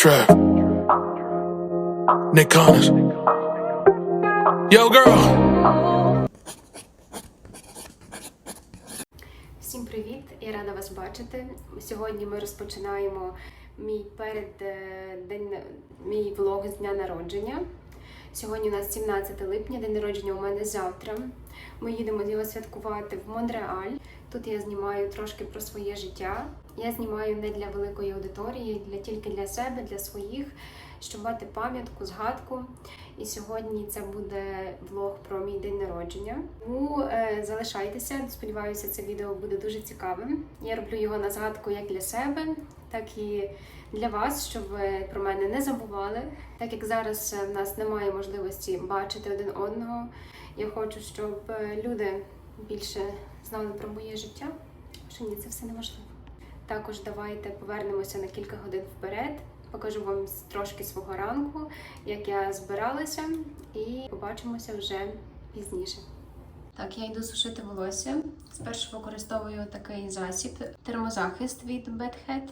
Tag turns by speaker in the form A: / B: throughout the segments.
A: Trap. Nick Connors. Yo, girl.
B: Всім привіт! Я рада вас бачити. Сьогодні ми розпочинаємо мій перед е, день мій влог з дня народження. Сьогодні у нас 17 липня, день народження у мене завтра. Ми їдемо його святкувати в Монреаль. Тут я знімаю трошки про своє життя. Я знімаю не для великої аудиторії, для тільки для себе, для своїх, щоб мати пам'ятку, згадку. І сьогодні це буде влог про мій день народження. Тому е, залишайтеся. Сподіваюся, це відео буде дуже цікавим. Я роблю його на згадку як для себе, так і для вас, щоб ви про мене не забували. Так як зараз е, в нас немає можливості бачити один одного, я хочу, щоб е, люди більше знали про моє життя. Що ні, це все неможливо. Також давайте повернемося на кілька годин вперед. Покажу вам трошки свого ранку, як я збиралася, і побачимося вже пізніше. Так, я йду сушити волосся. Спершу використовую такий засіб термозахист від Bad Head.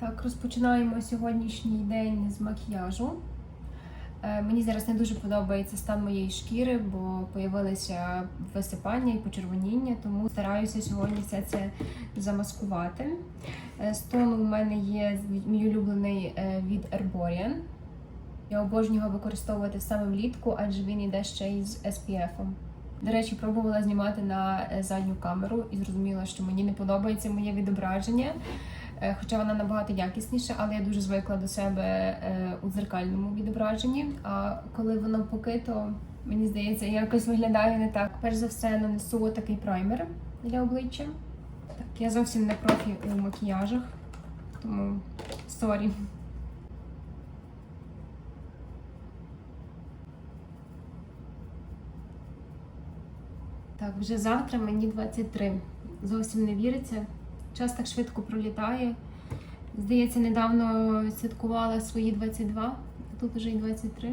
B: Так, розпочинаємо сьогоднішній день з макіяжу. Е, Мені зараз не дуже подобається стан моєї шкіри, бо появилися висипання і почервоніння, тому стараюся сьогодні все це замаскувати. Е, З тону у мене є мій улюблений е, від Herborian. Я обожнюю його використовувати саме влітку, адже він іде ще й з SPF. До речі, пробувала знімати на е, задню камеру і зрозуміла, що мені не подобається моє відображення. Е, Хоча вона набагато якісніша, але я дуже звикла до себе е, у дзеркальному відображенні. А коли воно покито, мені здається, якось виглядаю не так. Перш за все, нанесу такий праймер для обличчя. Так, я зовсім не профі у макіяжах, тому сорі. Так, вже завтра мені 23. Зовсім не віриться. Час так швидко пролітає. Здається, недавно святкувала свої 22, а тут вже й 23.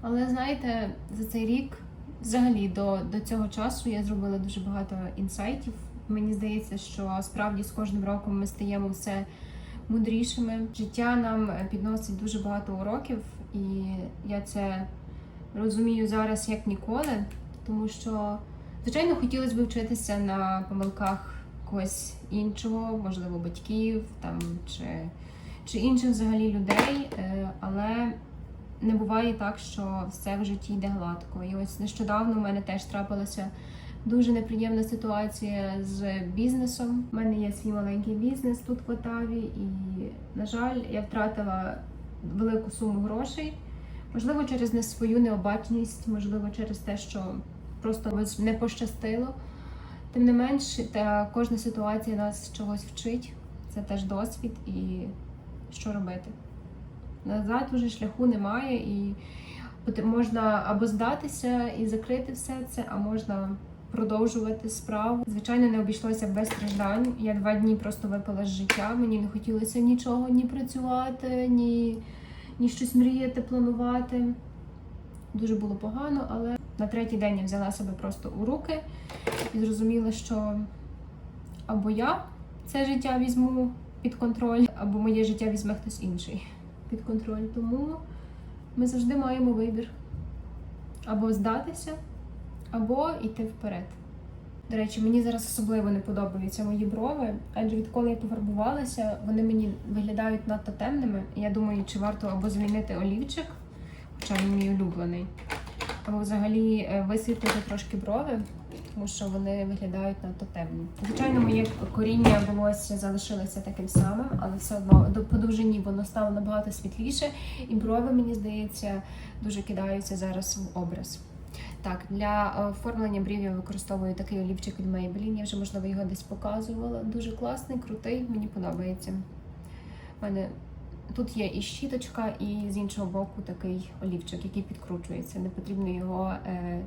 B: Але знаєте, за цей рік, взагалі, до, до цього часу я зробила дуже багато інсайтів. Мені здається, що справді з кожним роком ми стаємо все мудрішими. Життя нам підносить дуже багато уроків, і я це розумію зараз як ніколи, тому що, звичайно, хотілося б вчитися на помилках когось іншого, можливо, батьків там чи, чи інших взагалі людей, е, але не буває так, що все в житті йде гладко. І ось нещодавно у мене теж трапилася дуже неприємна ситуація з бізнесом. У мене є свій маленький бізнес тут в Отаві, і, на жаль, я втратила велику суму грошей. Можливо, через не свою необачність, можливо, через те, що просто не пощастило. Тим не менш, та кожна ситуація нас чогось вчить. Це теж досвід і що робити. Назад уже шляху немає, і можна або здатися і закрити все це, а можна продовжувати справу. Звичайно, не обійшлося без страждань. Я два дні просто випала з життя. Мені не хотілося нічого ні працювати, ні, ні щось мріяти, планувати. Дуже було погано, але на третій день я взяла себе просто у руки і зрозуміла, що або я це життя візьму під контроль, або моє життя візьме хтось інший під контроль. Тому ми завжди маємо вибір або здатися, або йти вперед. До речі, мені зараз особливо не подобаються мої брови, адже відколи я пофарбувалася, вони мені виглядають надто темними. Я думаю, чи варто або змінити олівчик, хоча він мій улюблений, або взагалі е, висвітлити трошки брови, тому що вони виглядають надто темні. Звичайно, моє коріння волосся залишилося таким самим, але все одно по довжині воно стало набагато світліше, і брови, мені здається, дуже кидаються зараз в образ. Так, для е, оформлення брів я використовую такий олівчик від Maybelline. Я вже, можливо, його десь показувала. Дуже класний, крутий, мені подобається. У мене тут є і щіточка, і з іншого боку такий олівчик, який підкручується. Не потрібно його е,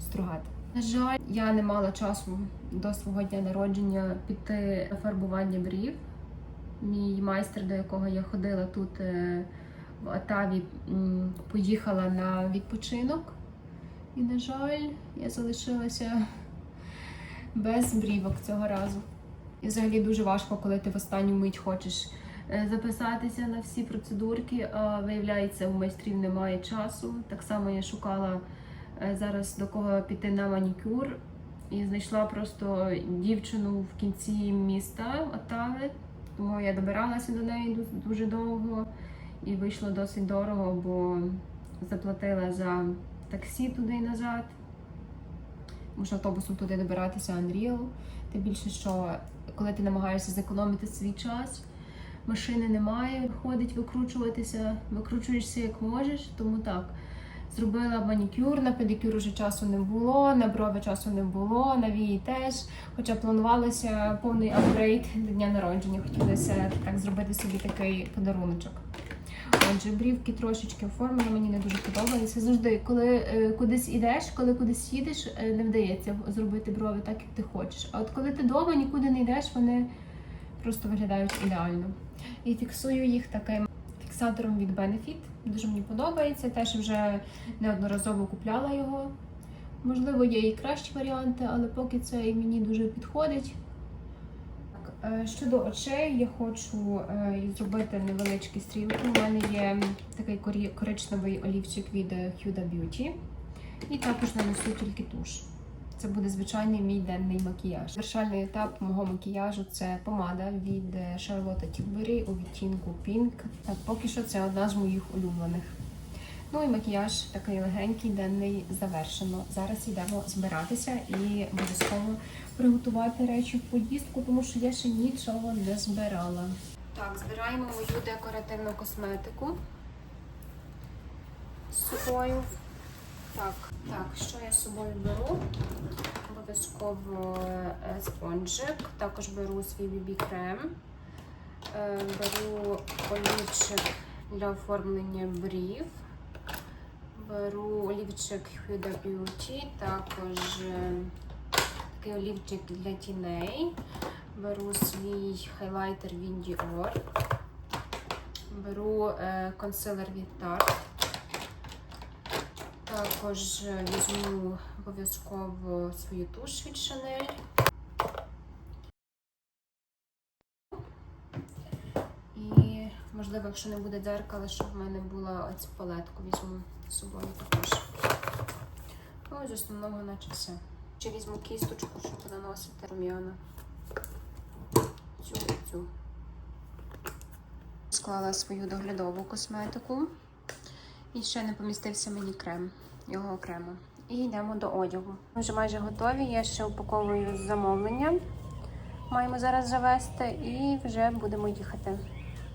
B: стругати. На жаль, я не мала часу до свого дня народження піти на фарбування брів. Мій майстер, до якого я ходила тут е, в Атаві, поїхала на відпочинок. І, на жаль, я залишилася без брівок цього разу. І взагалі дуже важко, коли ти в останню мить хочеш записатися на всі процедурки, а виявляється, у майстрів немає часу. Так само я шукала е, зараз до кого піти на манікюр і знайшла просто дівчину в кінці міста Оттави. Тому я добиралася до неї дуже довго і вийшло досить дорого, бо заплатила за таксі туди і назад. Тому автобусом туди добиратися Unreal. Тим більше, що коли ти намагаєшся зекономити свій час, машини немає, виходить викручуватися, викручуєшся як можеш, тому так. Зробила манікюр, на педикюр уже часу не було, на брови часу не було, на вії теж. Хоча планувалося повний апгрейд до дня народження. Хотілося так зробити собі такий подаруночок. Отже, брівки трошечки оформлені, мені не дуже подобається. Завжди, коли е, кудись ідеш, коли кудись їдеш, е, не вдається зробити брови так, як ти хочеш. А от коли ти вдома нікуди не йдеш, вони просто виглядають ідеально. І фіксую їх таким фіксатором від Benefit. Дуже мені подобається. Теж вже неодноразово купляла його. Можливо, є і кращі варіанти, але поки це і мені дуже підходить. Е, Щодо очей, я хочу е, зробити невеличкі стрілки. У мене є такий коричневий олівчик від е, Huda Beauty. І також нанесу тільки туш. Це буде звичайний мій денний макіяж. Завершальний етап мого макіяжу це помада від е, Charlotte Tilbury у відтінку Pink. Поки що це одна з моїх улюблених. Ну і макіяж такий легенький, денний завершено. Зараз йдемо збиратися і обов'язково приготувати речі в поїздку, тому що я ще нічого не збирала. Так, збираємо мою декоративну косметику з собою. Так, так, що я з собою беру? Обов'язково е, спонжик, також беру свій BB крем, е, беру олівчик для оформлення брів, беру олівчик Huda Beauty, також е, такий олівчик для тіней, беру свій хайлайтер від Dior, беру консилер від Tarte, також візьму обов'язково свою туш від Chanel. І, можливо, якщо не буде дзеркала, щоб в мене була оцю палетку, візьму з собою також. Ну, з основного наче все. Ще візьму кісточку, щоб наносити рум'яна. Цю цю. Склала свою доглядову косметику. І ще не помістився мені крем, його окремо. І йдемо до одягу. Ми вже майже готові. Я ще упаковую замовлення. Маємо зараз завести і вже будемо їхати.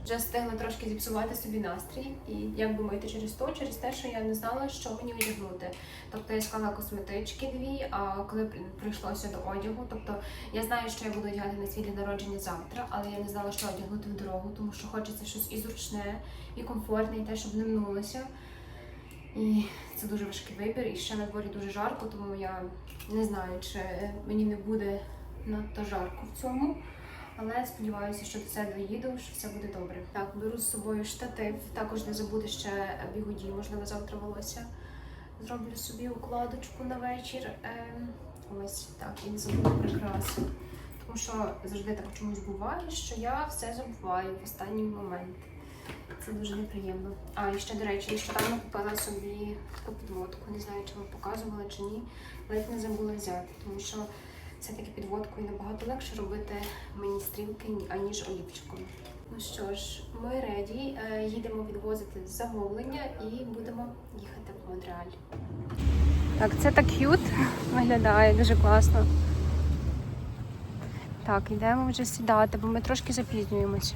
B: Вже встигла трошки зіпсувати собі настрій, і як думаєте, через то, через те, що я не знала, що мені одягнути. Тобто я склала косметички дві, а коли при- прийшлося до одягу, тобто я знаю, що я буду одягати на свій день народження завтра, але я не знала, що одягнути в дорогу, тому що хочеться щось і зручне, і комфортне, і те, щоб не минулося. І це дуже важкий вибір. І ще на дворі дуже жарко, тому я не знаю, чи мені не буде надто жарко в цьому. Але сподіваюся, що до це доїду, що все буде добре. Так, беру з собою штатив, також не забути ще бігуді, можливо, завтра волосся. Зроблю собі укладочку на вечір. Ем, ось так, і не забуду прикраси. Тому що завжди так чомусь буває, що я все забуваю в останній момент. Це дуже неприємно. А і ще, до речі, нещодавно купила собі таку підводку. Не знаю, чи вам показувала чи ні. Ледь не забула взяти, тому що все-таки підводкою набагато легше робити мені стрілки, аніж олівчиком. Ну що ж, ми реді, Е, їдемо відвозити замовлення і будемо їхати в Монреаль. Так, це так к'ют виглядає, дуже класно. Так, йдемо вже сідати, бо ми трошки запізнюємось.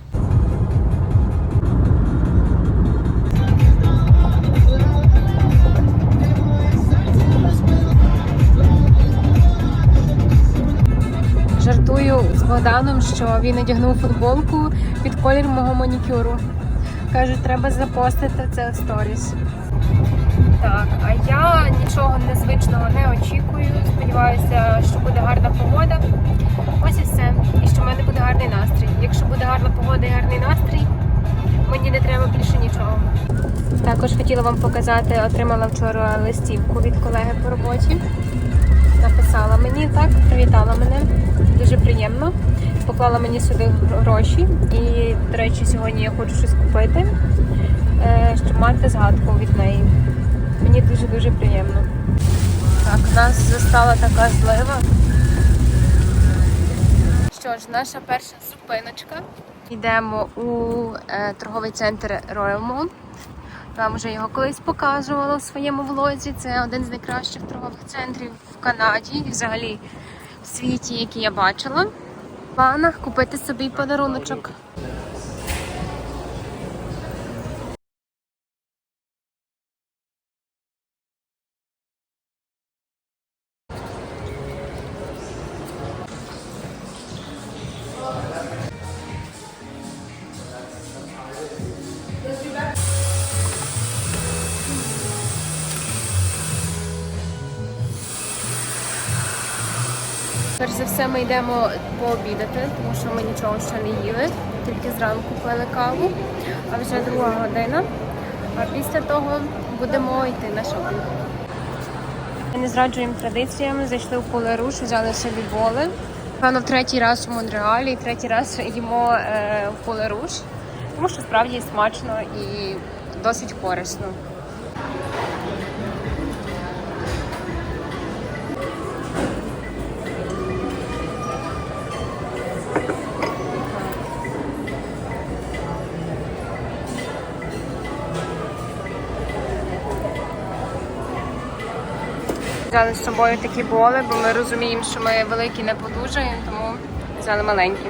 B: Богданом, що він одягнув футболку під колір мого манікюру. Каже, треба запостити це в сторіс. Так, а я нічого незвичного не очікую. Сподіваюся, що буде гарна погода. Ось і все. І що в мене буде гарний настрій. Якщо буде гарна погода і гарний настрій, мені не треба більше нічого. Також хотіла вам показати, отримала вчора листівку від колеги по роботі. Написала мені так, привітала мене. Дуже приємно. поклала мені сюди гроші. І, до речі, сьогодні я хочу щось купити, е, щоб мати згадку від неї. Мені дуже-дуже приємно. Так, нас застала така злива. Що ж, наша перша зупиночка. Йдемо у е, торговий центр Royal Mall. Вам вже його колись показувала в своєму влозі. Це один з найкращих торгових центрів Канаді і взагалі в світі, який я бачила. В планах купити собі подаруночок. Перш за все, ми йдемо пообідати, тому що ми нічого ще не їли, тільки зранку пили каву, а вже друга година. А після того будемо йти на шопінг. Ми не зраджуємо традиціям, зайшли в Полеруш, взяли собі боли. Певно, в третій раз у Монреалі, і третій раз їмо е, в Полеруш, тому що справді смачно і досить корисно. Взяли з собою такі боли, бо ми розуміємо, що ми великі не подужаємо, тому взяли маленькі.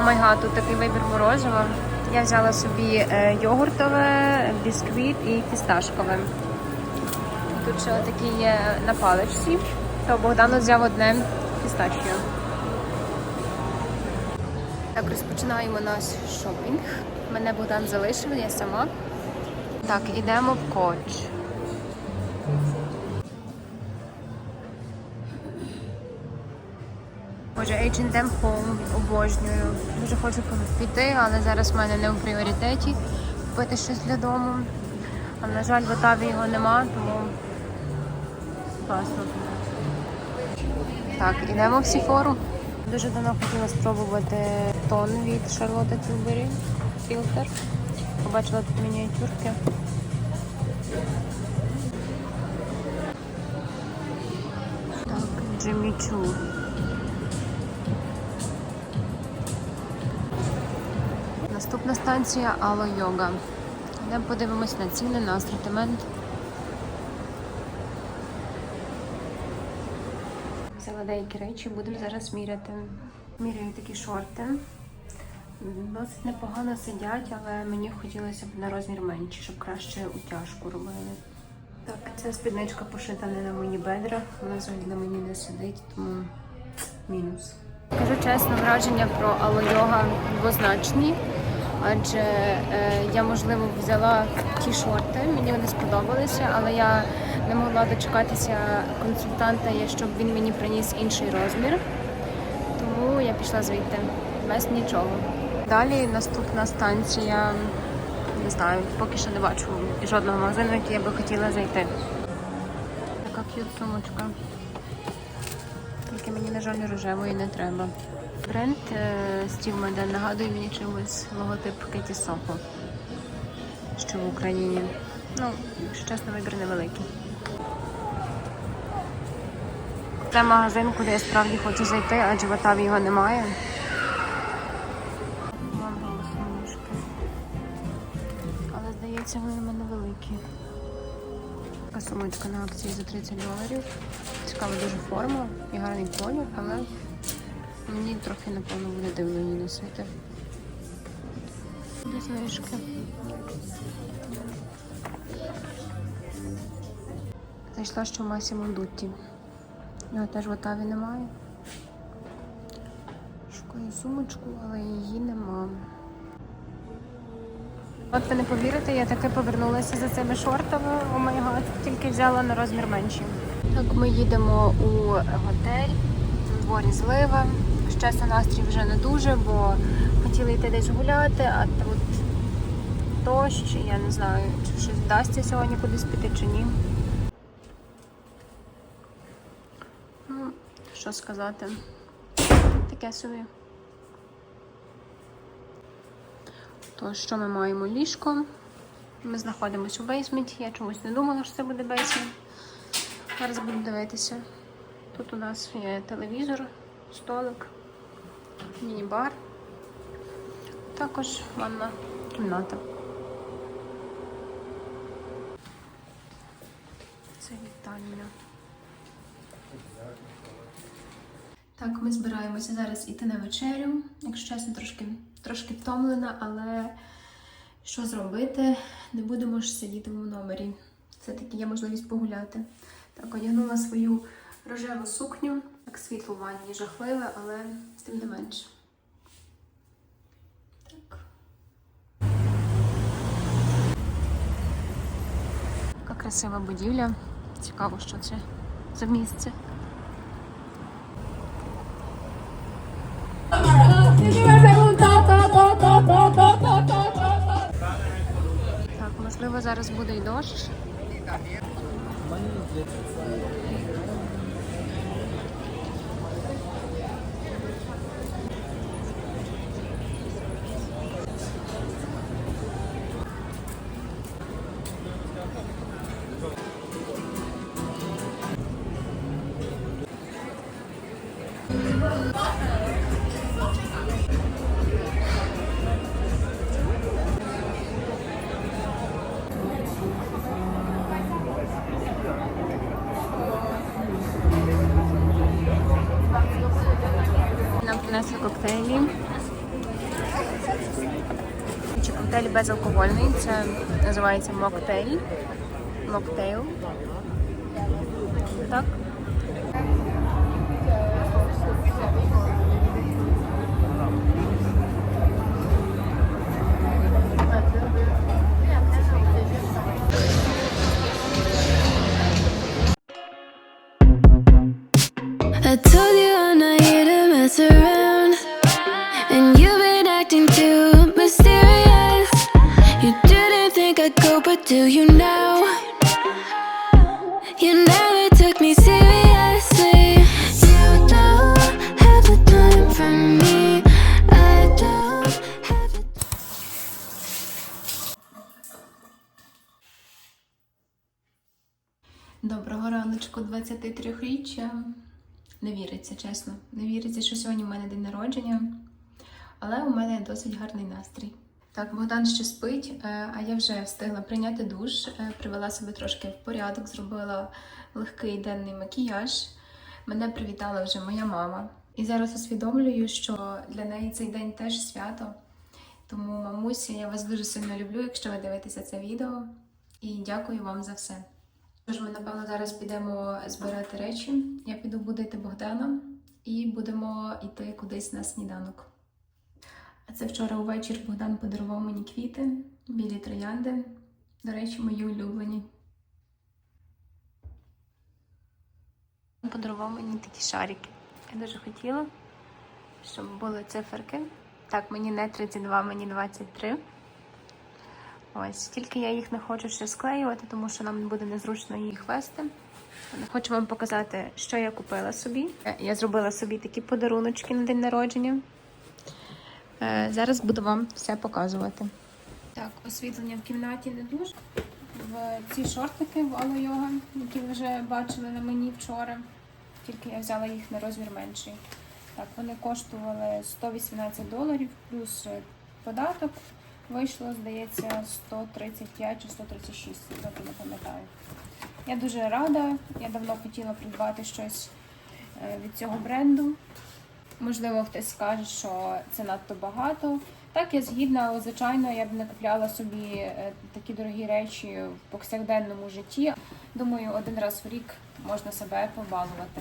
B: Омайга, тут такий вибір морозива. Я взяла собі е, йогуртове, бісквіт і фісташкове. Тут ще такі є на паличці, то Богдан взяв одне фісташіо. Так, розпочинаємо наш шопінг. Мене Богдан залишив, я сама. Так, ідемо в коч. Боже, H&M Home обожнюю. Дуже хочу піти, але зараз в мене не у пріоритеті купити щось для дому. А на жаль, в Отаві його нема, тому класно. Так, ідемо в Сіфору. Дуже давно хотіла спробувати тон від Charlotte Tilbury фільтр. Побачила тут мініатюрки. Так, Джиммі Чу. Наступна станція Ало Йога. Йдемо подивимось на ціни, на асортимент. Взяла деякі речі, будемо зараз міряти. Міряю такі шорти. Досить непогано сидять, але мені хотілося б на розмір менший, щоб краще утяжку робили. Так, ця спідничка пошита не на мої бедра, вона взагалі на мені не сидить, тому мінус. Кажу чесно, враження про алойога двозначні, адже е, я, можливо, взяла ті шорти, мені вони сподобалися, але я не могла дочекатися консультанта, щоб він мені приніс інший розмір. Тому я пішла звідти без нічого. Далі наступна станція, не знаю, поки що не бачу жодного магазину, який я би хотіла зайти. Така к'ют сумочка. Тільки мені, на жаль, рожевої не треба. Бренд Стів Меден нагадує мені чимось логотип Кеті Сохо, що в Україні. Ну, якщо чесно, вибір невеликий. Це магазин, куди я справді хочу зайти, адже в Отаві його немає. Здається, вони в мене великі. Така сумочка на акції за 30 доларів. Цікава дуже форма і гарний колір, але мені трохи, напевно, буде дивно її носити. Де знижки. Зайшла ще в Масімо Дутті. Його теж в Отаві немає. Шукаю сумочку, але її нема. От ви не повірите, я таки повернулася за цими шортами. О май гад, тільки взяла на розмір менший. Так, ми їдемо у готель, на дворі злива. Щасно настрій вже не дуже, бо хотіли йти десь гуляти, а тут дощ, я не знаю, чи щось вдасться сьогодні кудись піти чи ні. Ну, Що сказати? Таке собі. То що ми маємо ліжко? Ми знаходимося у бейсменті. Я чомусь не думала, що це буде бейсмент. Зараз буду дивитися. Тут у нас є телевізор, столик, міні-бар. Також ванна кімната. Це вітальня. Так, ми збираємося зараз іти на вечерю. Якщо чесно, трошки, трошки втомлена, але що зробити? Не будемо ж сидіти в номері. Все-таки є можливість погуляти. Так, одягнула свою рожеву сукню. Так, світло в ванні жахливе, але тим не менше. Так. Яка красива будівля. Цікаво, що це за місце. Можливо, зараз буде і дощ. Нам коктейль безалкогольний. Це називається моктейль. Моктейл. Так.
C: Do you now? You never took me seriously.
B: Доброго раночку 23-річчя. Не віриться, чесно. Не віриться, що сьогодні в мене день народження. Але у мене досить гарний настрій. Так, Богдан ще спить, е, а я вже встигла прийняти душ, е, привела себе трошки в порядок, зробила легкий денний макіяж. Мене привітала вже моя мама. І зараз усвідомлюю, що для неї цей день теж свято. Тому, мамуся, я вас дуже сильно люблю, якщо ви дивитеся це відео. І дякую вам за все. Тож ми, напевно, зараз підемо збирати речі. Я піду будити Богдана і будемо йти кудись на сніданок. А це вчора увечері Богдан подарував мені квіти, білі троянди. До речі, мої улюблені. Подарував мені такі шарики. Я дуже хотіла, щоб були циферки. Так, мені не 32, мені 23. Ось, тільки я їх не хочу ще склеювати, тому що нам буде незручно їх вести. Хочу вам показати, що я купила собі. Е, Я зробила собі такі подаруночки на день народження. Е, Зараз буду вам все показувати. Так, освітлення в кімнаті не дуже. В ці шортики в Ало Йога, які ви вже бачили на мені вчора. Тільки я взяла їх на розмір менший. Так, вони коштували 118 доларів плюс е, податок. Вийшло, здається, 135 чи 136, доки не пам'ятаю. Я дуже рада. Я давно хотіла придбати щось е, від цього бренду. Можливо, хтось скаже, що це надто багато. Так, я згідна, звичайно, я б не купляла собі е, такі дорогі речі в повсякденному житті. Думаю, один раз в рік можна себе побалувати.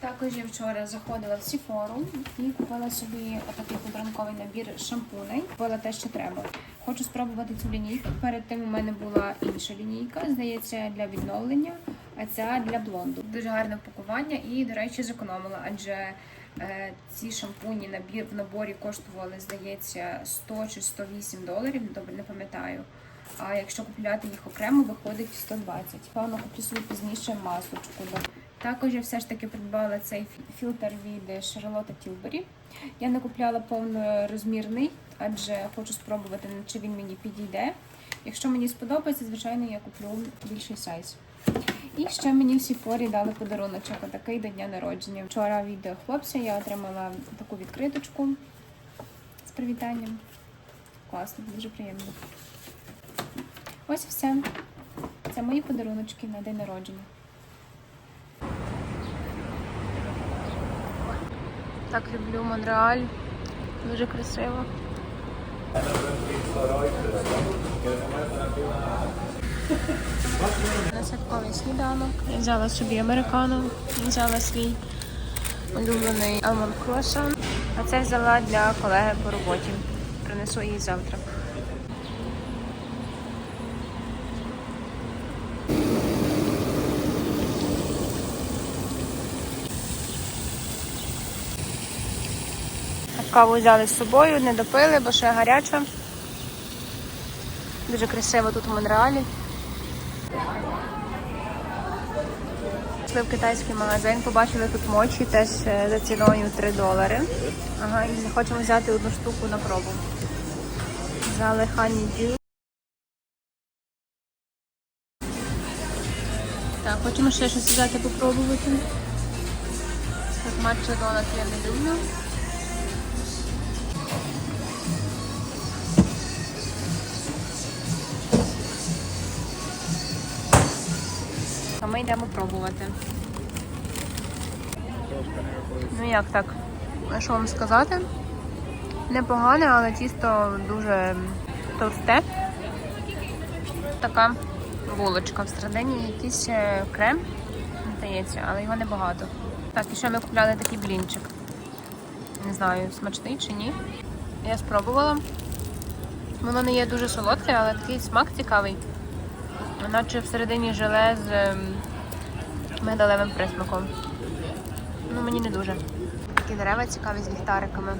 B: Також я вчора заходила в Сіфору і купила собі отакий подарунковий набір шампуней. Купила те, що треба. Хочу спробувати цю лінійку. Перед тим у мене була інша лінійка, здається, для відновлення, а ця для блонду. Дуже гарне пакування і, до речі, зекономила, адже ці шампуні набір в наборі коштували, здається, 100 чи 108 доларів, добре не пам'ятаю. А якщо купляти їх окремо, виходить 120. Певно, куплю собі пізніше масочку. Також я все ж таки придбала цей фільтр від Charlotte Tilbury. Я не купляла повнорозмірний, адже хочу спробувати, чи він мені підійде. Якщо мені сподобається, звичайно, я куплю більший сайз. І ще мені в Сіфорі дали подаруночок, отакий до дня народження. Вчора від хлопця я отримала таку відкриточку з привітанням. Класно, дуже приємно. Ось все. Це мої подаруночки на день народження. Так люблю Монреаль. Дуже красиво. На святковий сніданок. Я взяла собі американу, взяла свій улюблений алмонд круасан. А це взяла для колеги по роботі. Принесу її завтра. Каву взяли з собою, не допили, бо ще гаряча. Дуже красиво тут у Монреалі. Пішли в китайський магазин, побачили тут мочі теж е, за ціною 3 долари. Ага, і хочемо взяти одну штуку на пробу. Взяли Dew. Так, хочемо ще щось взяти попробувати. Так, матча донат я не люблю. Йдемо пробувати. Ну як так? Що вам сказати? Непогане, але тісто дуже товсте. Така булочка. Всередині якийсь крем, здається, але його небагато. Так, і ще ми купляли такий блінчик. Не знаю, смачний чи ні. Я спробувала. Воно не є дуже солодке, але такий смак цікавий. Наче всередині желе з мигдалевим присмаком. Ну, мені не дуже. Такі дерева цікаві з ліхтариками.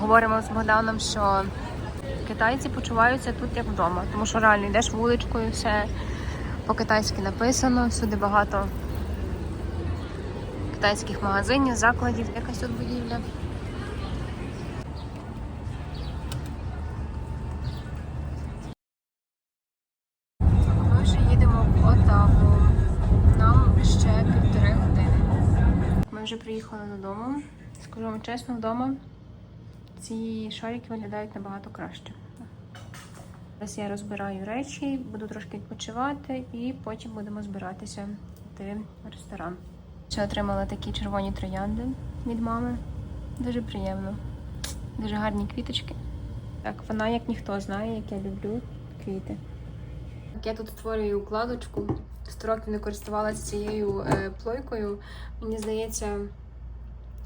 B: Говоримо з Богданом, що китайці почуваються тут як вдома, тому що реально йдеш вуличкою, все по-китайськи написано, всюди багато китайських магазинів, закладів, якась тут будівля. Ми приїхали додому. Скажу вам чесно, вдома ці шарики виглядають набагато краще. Зараз я розбираю речі, буду трошки відпочивати і потім будемо збиратися йти в ресторан. Ще отримала такі червоні троянди від мами. Дуже приємно. Дуже гарні квіточки. Так, вона як ніхто знає, як я люблю квіти. Я тут створюю укладочку. Сто років не користувалася цією е, плойкою. Мені здається,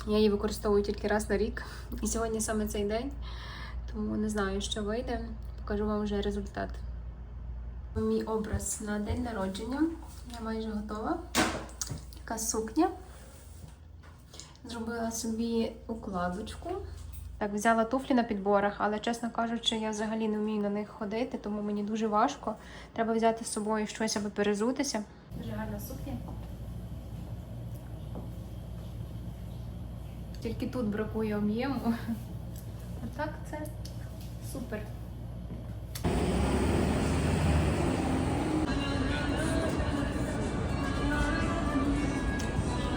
B: я її використовую тільки раз на рік. І сьогодні саме цей день. Тому не знаю, що вийде. Покажу вам вже результат. Мій образ на день народження. Я майже готова. Така сукня. Зробила собі укладочку. Так, взяла туфлі на підборах, але, чесно кажучи, я взагалі не вмію на них ходити, тому мені дуже важко. Треба взяти з собою щось, аби перезутися. Дуже гарна сукня. Тільки тут бракує об'єму. А так це супер.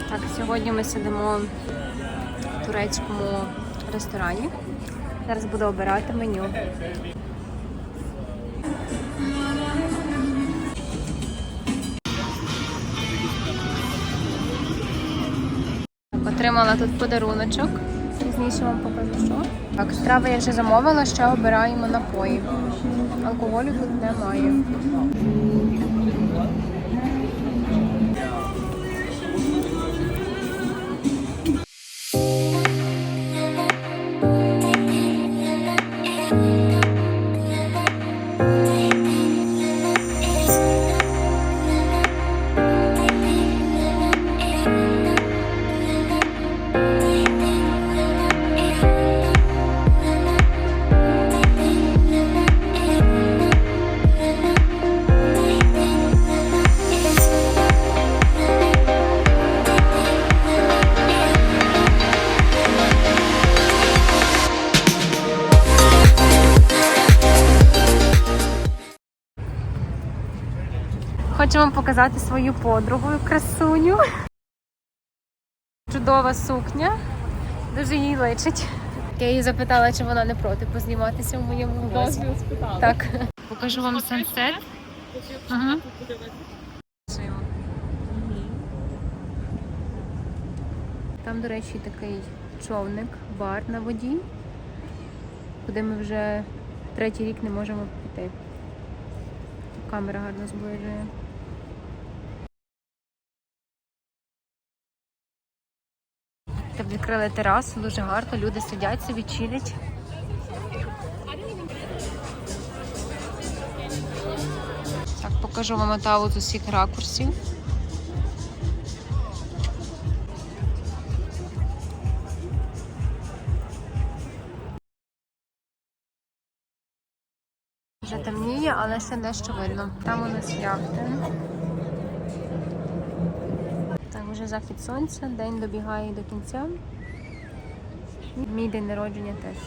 B: Так, сьогодні ми сидимо в турецькому ресторані. Зараз буду обирати меню. Отримала тут подаруночок. Пізніше вам покажу, що. Так, страви я вже замовила, ще обираємо напої. Алкоголю тут немає. Показати свою подругу красуню. Чудова сукня. Дуже їй личить. Я її запитала, чи вона не проти позніматися в моєму влозі. Так. Покажу вам сансет. Ага. Там, до речі, такий човник, бар на воді, куди ми вже третій рік не можемо піти. Камера гарно зближує. Так відкрили терасу, дуже гарно, люди сидять собі, чилять. Так, покажу вам отаву з усіх ракурсів. Вже темніє, але ще дещо видно. Там у нас яхти. Так, вже захід сонця, день добігає до кінця. Мій день народження теж